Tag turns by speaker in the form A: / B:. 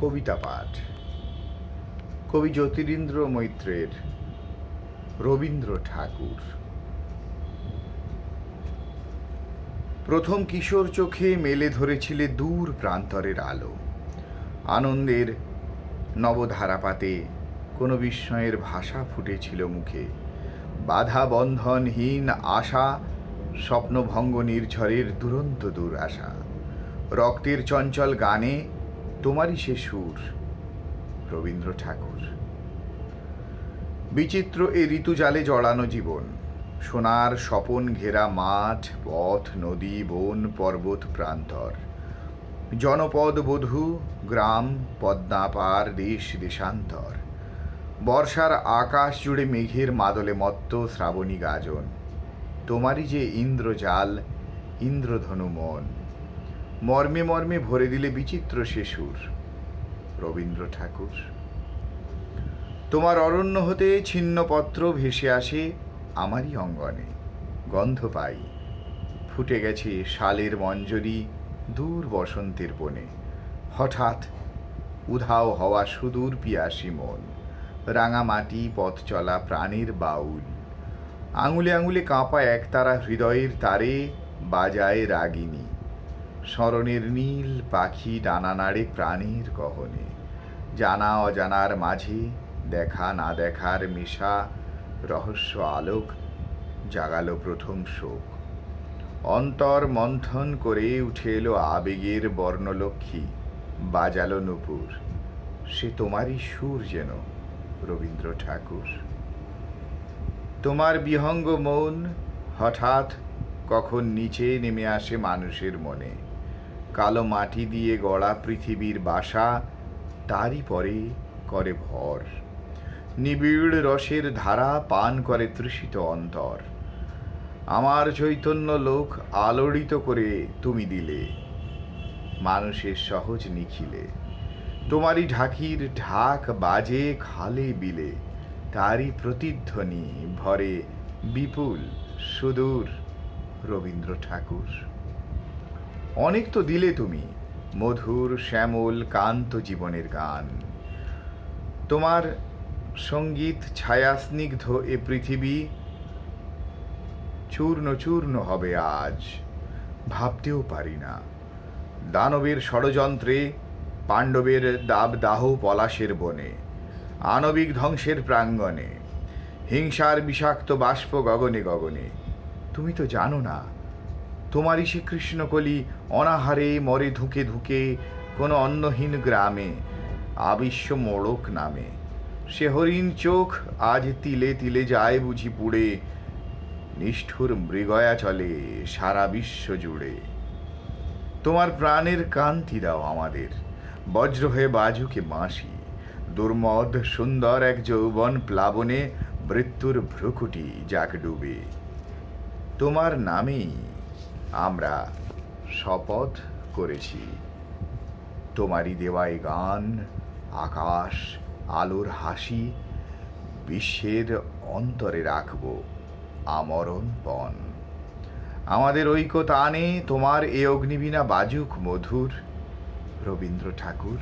A: কবিতা পাঠ। কবি জ্যোতিরিন্দ্র মৈত্রের রবীন্দ্র ঠাকুর। প্রথম কিশোর চোখে মেলে ধরেছিলে দূর প্রান্তরের আলো। আনন্দের নবধারাপাতে কোনো বিস্ময়ের ভাষা ফুটেছিল মুখে। বাধা বন্ধনহীন আশা, স্বপ্নভঙ্গ নির্ঝরের দুরন্ত দূর আশা রক্তের চঞ্চল গানে তোমারই সে সুর, রবীন্দ্র ঠাকুর। বিচিত্র এ ঋতুজালে জড়ানো জীবন, সোনার স্বপন ঘেরা মাঠ, পথ, নদী, বন, পর্বত, প্রান্তর। জনপদ বধূ, গ্রাম, পদ্মাপার, দেশ, দেশান্তর। বর্ষার আকাশ জুড়ে মেঘের মাদলে মত্ত শ্রাবণী গাজন। তোমারই যে ইন্দ্রজাল, ইন্দ্রধনু মন। মর্মে মর্মে ভরে দিলে বিচিত্র সে সুর। রবীন্দ্র ঠাকুর, তোমার অরণ্য হতে ছিন্নপত্র ভেসে আসে আমারই অঙ্গনে। গন্ধ পাই, ফুটে গেছে শালের মঞ্জরি দূর বসন্তের বনে। হঠাৎ উধাও হওয়া সুদূর পিয়াসী মন রাঙামাটি পথ চলা প্রাণীর বাউল। আঙুলে আঙুলে কাঁপা একতারা হৃদয়ের তারে, বাজায় রাগিনী। স্মরণের নীল পাখি ডানা নাড়ে প্রাণীর গহনে। জানা অজানার মাঝে, দেখা না দেখার মিশা, রহস্য আলোক জাগালো প্রথম শোক। অন্তর মন্থন করে উঠে এলো আবেগের বর্ণলক্ষ্মী। বাজালো নুপুর, সে তোমারই সুর যেন, রবীন্দ্র ঠাকুর। তোমার বিহঙ্গ মন হঠাৎ কখন নিচে নেমে আসে মানুষের মনে। কালো মাটি দিয়ে গড়া পৃথিবীর বাসা, তারই পরে করে ভর। নিবিড় রসের ধারা পান করে তৃষিত অন্তর। আমার চৈতন্য লোক আলোড়িত করে তুমি দিলে, মানুষের সহজ নিখিলে। তোমারই ঢাকির ঢাক বাজে খালে বিলে, তারই প্রতিধ্বনি ভরে বিপুল সুদূর রবীন্দ্র ঠাকুর। অনেক তো দিলে তুমি, মধুর, শ্যামল, কান্ত জীবনের গান। তোমার সংগীত ছায়া স্নিগ্ধ এ পৃথিবী, চূর্ণ চূর্ণ হবে আজ, ভাবতেও পারি না। দানবের ষড়যন্ত্রে, পাণ্ডবের দাবদাহ পলাশের বনে, আণবিক ধ্বংসের প্রাঙ্গণে, হিংসার বিষাক্ত বাষ্প গগনে গগনে। তুমি তো জানো না তোমারই সে কৃষ্ণকলি অনাহারে মরে ধুকে ধুকে কোনো অন্নহীন গ্রামে আবিশ্ব মোড়ক নামে। সে হরিণ চোখ আজ তিলে তিলে যায় বুঝি পুড়ে, নিষ্ঠুর মৃগয়া চলে সারা বিশ্ব জুড়ে। তোমার প্রাণের কান্তি দাও আমাদের, বজ্র হয়ে বাজুকে বাঁশি। দুর্মদ সুন্দর এক যৌবন প্লাবনে মৃত্যুর ভ্রুকুটি যাক ডুবে তোমার নামেই আমরা শপথ করেছি। তোমারই দেওয়াই গান, আকাশ, আলোর হাসি, বিশ্বের অন্তরে রাখব আমরণ পণ আমাদের ঐক্য টানে তোমার এ অগ্নিবীণা বাজুক মধুর। রবীন্দ্র ঠাকুর